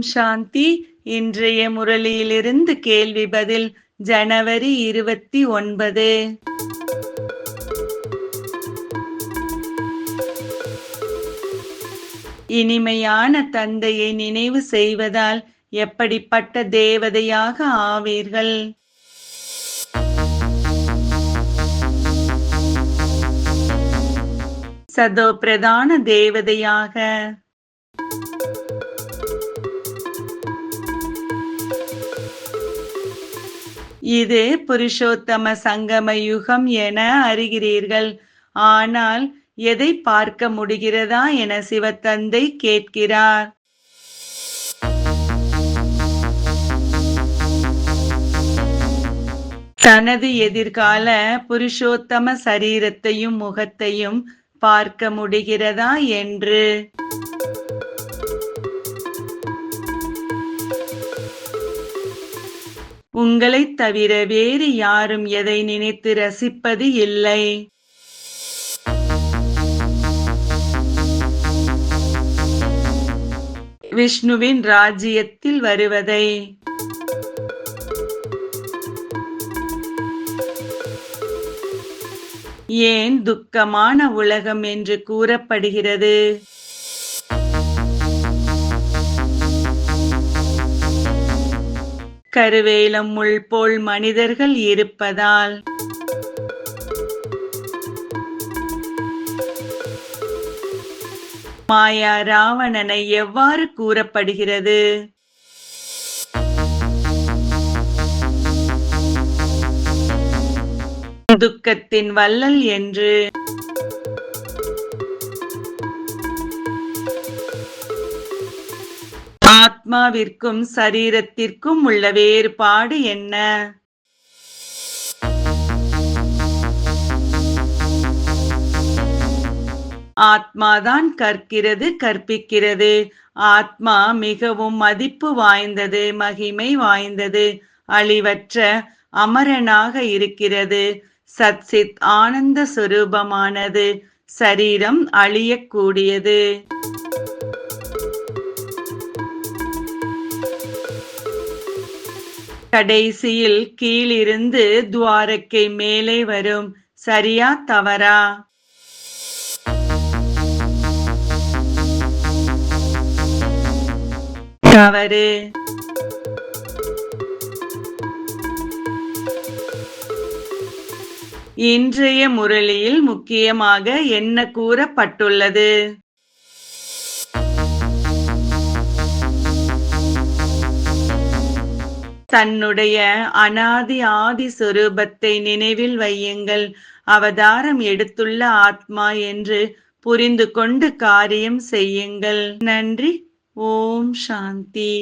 ஓம் சாந்தி. இன்றைய முரளியிலிருந்து கேள்வி பதில் ஜனவரி இருபத்தி ஒன்பது. இனிமையான தந்தையை நினைவு செய்வதால் எப்படிப்பட்ட தேவதையாக ஆவீர்கள்? சதோ பிரதான தேவதையாக. இது புருஷோத்தம சங்கம யுகம் என அறிகிறீர்கள். ஆனால் எதை பார்க்க முடிகிறதா என சிவத்தந்தை கேட்கிறார். தனது எதிர்கால புருஷோத்தம சரீரத்தையும் முகத்தையும் பார்க்க முடிகிறதா என்று உங்களைத் தவிர வேறு யாரும் எதை நினைத்து ரசிப்பது இல்லை. விஷ்ணுவின் ராஜ்யத்தில் வருவதை. ஏன் துக்கமான உலகம் என்று கூறப்படுகிறது? கருவேலம் முள் போல் மனிதர்கள் இருப்பதால். மாயா ராவணனை எவ்வாறு கூறப்படுகிறது? துக்கத்தின் வள்ளல் என்று. ஆத்மாவிற்கும் சரீரத்திற்கும் உள்ள வேறுபாடு என்ன? ஆத்மாதான் கற்கிறது கற்பிக்கிறது. ஆத்மா மிகவும் மதிப்பு வாய்ந்தது மகிமை வாய்ந்தது அழிவற்ற அமரனாக இருக்கிறது. சத்சித் ஆனந்த சுரூபமானது சரீரம் அழியக்கூடியது. கடைசியில் கீழிருந்து துவாரக்கை மேலே வரும். சரியா தவறா? தவறு. இன்றைய முரளியில் முக்கியமாக என்ன கூறப்பட்டுள்ளது? தன்னுடைய அனாதி ஆதி சொரூபத்தை நினைவில் வையுங்கள். அவதாரம் எடுத்துள்ள ஆத்மா என்று புரிந்து கொண்டு காரியம் செய்யுங்கள். நன்றி. ஓம் சாந்தி.